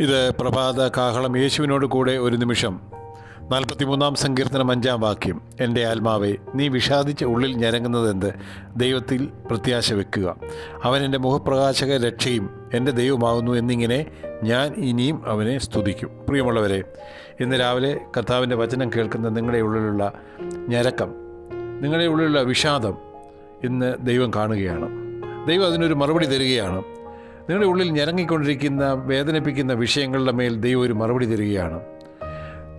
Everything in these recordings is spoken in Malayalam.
ഇത് പ്രഭാത കാഹളം യേശുവിനോട് കൂടെ ഒരു നിമിഷം. നാൽപ്പത്തിമൂന്നാം സങ്കീർത്തനം അഞ്ചാം വാക്യം. എന്റെ ആത്മാവെ നീ വിഷാദിച്ച ഉള്ളിൽ ഞരങ്ങുന്നതെന്ത്? ദൈവത്തിൽ പ്രത്യാശ വെക്കുക. അവൻ എന്റെ മുഖപ്രകാശക രക്ഷയും എന്റെ ദൈവമാകുന്നു എന്നിങ്ങനെ ഞാൻ ഇനിയും അവനെ സ്തുതിക്കും. പ്രിയമുള്ളവരെ ഇന്ന് രാവിലെ കർത്താവിന്റെ വചനം കേൾക്കുന്ന നിങ്ങളുടെ ഉള്ളിലുള്ള ഞരക്കം നിങ്ങളുടെ ഉള്ളിലുള്ള വിഷാദം ഇന്ന് ദൈവം കാണുകയാണ്. ദൈവം അതിനൊരു മറുപടി തരികയാണ്. നിങ്ങളുടെ ഉള്ളിൽ ഞരങ്ങിക്കൊണ്ടിരിക്കുന്ന വേദനിപ്പിക്കുന്ന വിഷയങ്ങളുടെ മേൽ ദൈവം ഒരു മറുപടി തരികയാണ്.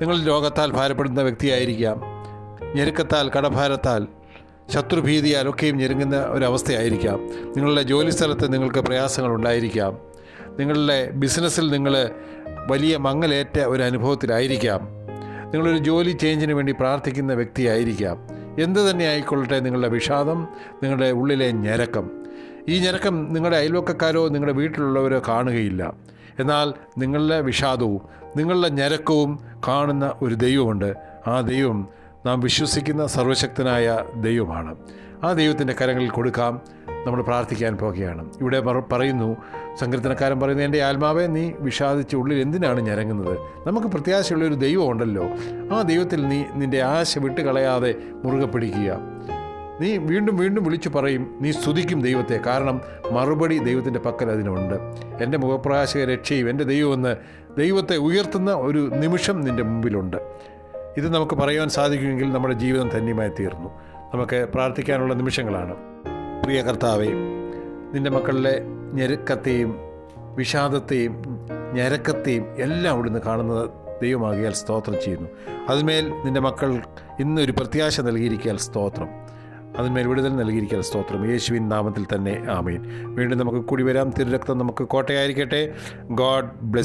നിങ്ങൾ രോഗത്താൽ ഭാരപ്പെടുന്ന വ്യക്തിയായിരിക്കാം. ഞെരുക്കത്താൽ കടഭാരത്താൽ ശത്രുഭീതിയാൽ ഒക്കെയും ഞെരുങ്ങുന്ന ഒരവസ്ഥയായിരിക്കാം. നിങ്ങളുടെ ജോലി സ്ഥലത്ത് നിങ്ങൾക്ക് പ്രയാസങ്ങൾ ഉണ്ടായിരിക്കാം. നിങ്ങളുടെ ബിസിനസ്സിൽ നിങ്ങൾ വലിയ മങ്ങലേറ്റ ഒരു അനുഭവത്തിലായിരിക്കാം. നിങ്ങളൊരു ജോലി ചേഞ്ചിന് വേണ്ടി പ്രാർത്ഥിക്കുന്ന വ്യക്തിയായിരിക്കാം. എന്ത് തന്നെ ആയിക്കൊള്ളട്ടെ നിങ്ങളുടെ വിഷാദം നിങ്ങളുടെ ഉള്ളിലെ ഞരക്കം. ഈ ഞരക്കം നിങ്ങളുടെ അയൽവക്കക്കാരോ നിങ്ങളുടെ വീട്ടിലുള്ളവരോ കാണുകയില്ല. എന്നാൽ നിങ്ങളുടെ വിഷാദവും നിങ്ങളുടെ ഞരക്കവും കാണുന്ന ഒരു ദൈവമുണ്ട്. ആ ദൈവം നാം വിശ്വസിക്കുന്ന സർവശക്തനായ ദൈവമാണ്. ആ ദൈവത്തിന്റെ കരങ്ങളിൽ കൊടുക്കാം. നമ്മൾ പ്രാർത്ഥിക്കാൻ പോകുകയാണ്. ഇവിടെ പറയുന്നു സങ്കീർത്തനക്കാരൻ പറയുന്നു എന്റെ ആത്മാവെ നീ വിഷാദിച്ച് ഉള്ളിൽ എന്തിനാണ് ഞരങ്ങുന്നത്? നമുക്ക് പ്രത്യാശയുള്ള ഒരു ദൈവം ഉണ്ടല്ലോ ആ ദൈവത്തിൽ നീ നിന്റെ ആശ വിട്ടുകളയാതെ മുറുകെ പിടിക്കുക നീ വീണ്ടും വീണ്ടും വിളിച്ചു പറയും നീ സ്തുതിക്കും ദൈവത്തെ. കാരണം മറുപടി ദൈവത്തിന്റെ പക്കൽ അതിനുണ്ട്. എന്റെ മുഖപ്രകാശക രക്ഷയും എന്റെ ദൈവമെന്ന് ദൈവത്തെ ഉയർത്തുന്ന ഒരു നിമിഷം നിന്റെ മുമ്പിലുണ്ട്. ഇത് നമുക്ക് പറയുവാൻ സാധിക്കുമെങ്കിൽ നമ്മുടെ ജീവിതം ധന്യമായി തീർന്നു. നമുക്ക് പ്രാർത്ഥിക്കാനുള്ള നിമിഷങ്ങളാണ്. പ്രിയ കർത്താവെ നിന്റെ മക്കളിലെ ഞെരുക്കത്തെയും വിഷാദത്തെയും ഞരക്കത്തെയും എല്ലാം അവിടുന്ന് കാണുന്നത് ദൈവമാകിയാൽ സ്തോത്രം ചെയ്യുന്നു. അതിന്മേൽ നിന്റെ മക്കൾ ഇന്നൊരു പ്രത്യാശ നൽകിയിരിക്കാൽ സ്തോത്രം. അതിന്മേൽ വിടുതൽ നൽകിയിരിക്കാൻ സ്തോത്രം. യേശുവിൻ നാമത്തിൽ തന്നെ ആമീൻ. വീണ്ടും നമുക്ക് കൂടി വരാം. തിരുരക്തം നമുക്ക് കോട്ടയായിരിക്കട്ടെ. God bless